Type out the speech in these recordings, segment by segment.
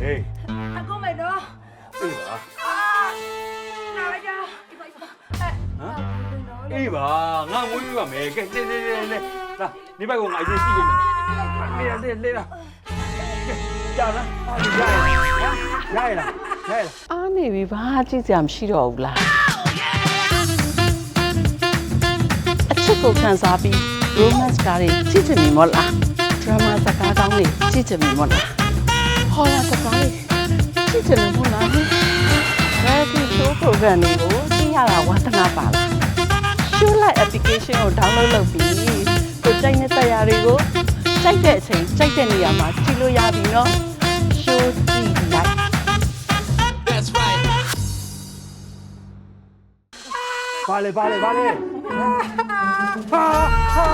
ဟေးအကုန်မယ်နော်အေးပါအာနာလိုက်ကြဟမ်အေးပါငါမွေးပြပါမယ်ကဲလေလေလေလေလာနေဘက်ကငါအရင်ကြည့်နေမယ်လေလေလေလာကြာလားဟာကြာရရရလားရရလားအားနေပြီဘာကြည့်စရာမရှိတော့ဘူးလားအချစ်ကိုခံစားပြီး romance ကားတွေကြည့်ချင်ပြီမို့လား drama စကားကောင်းတွေကြည့်ချင်ပြီမို့လား horror စကားတွေကြည့်ချင်တယ်မို့လား reality show program တွေကိုကြည့်ရတာဝါသနာပါလား show light application ကို download လုပ်ပြီးကိုကြိုက်တဲ့တရားတွေကိုကြိုက်တဲ့အချိန်ကြိုက်တဲ့နေရာမှာကြည့်လို့ရပြီနော် show ကြည့်လိုက်ဘာလဲဘာလဲဘာလဲဟာဟာ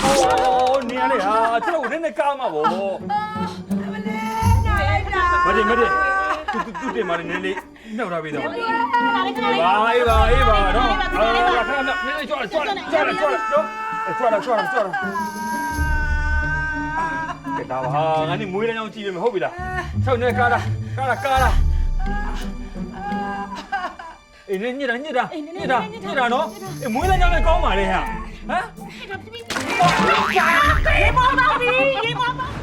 ဟိုနေရလေဟာကျွန်တော်နည်းနည်းကားမှာဗောနာလိုက် တာမတင်မတင်တူတူတူတင်မာနေလေးနှောက်ထားပေးတော့ခဏလေးခဏလေးဘာအေးပါအေးပါတော့အာခဏခဏနည်းနည်းကြွလာကြွလာကြွလာကြွလာတော့ကြွလာကြွလာကြွလာကဲဒါပါငါနေမွေးလည်းကြောင်းကြည့်ပြီမဟုတ်ပြီလားဆောက်နေကားလားကားလားကားလားအေးညစ်တာညစ်တာညစ်တာညစ်တာနော်အေးမွေးလည်းကြောင်းလည်းကောင်းပါလေဟာဟမ်ရေမောပါပြီရေမောပါ